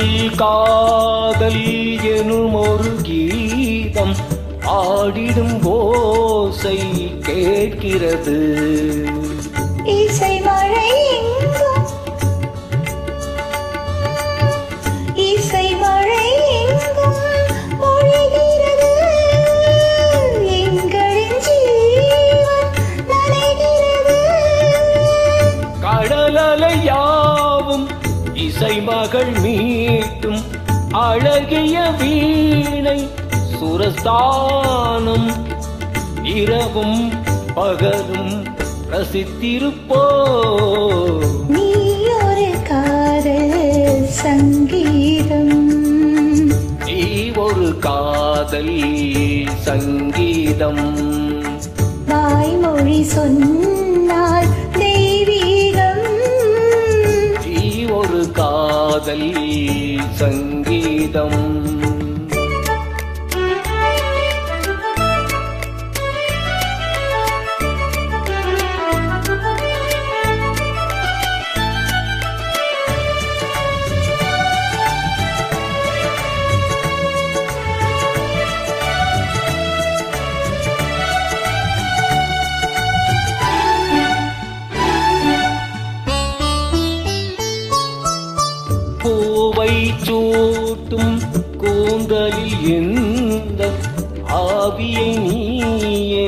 காதல் காதல் எனும் ஒரு கீதம் ஆடிடும் ஓசை கேட்கிறது. இசை மழை மகள் மீட்டும் அழகிய வீணை சுரஸ்தானம். இரவும் பகலும் ரசித்திருப்போ நீ ஒரு காதல் சங்கீதம். நீ ஒரு காதல் சங்கீதம். வாய்மொழி சொன்னால் காதல் சங்கீதம் பூவை சூட்டும் கூந்தலில் எந்த ஆவியை நீயே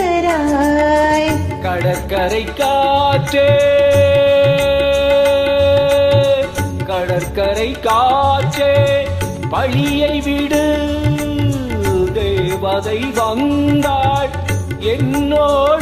மூட்டுகிறாய்? கடற்கரை காற்றே கடற்கரை காற்றே பழியை விடு. தேவதை வந்தாள். என்னோடு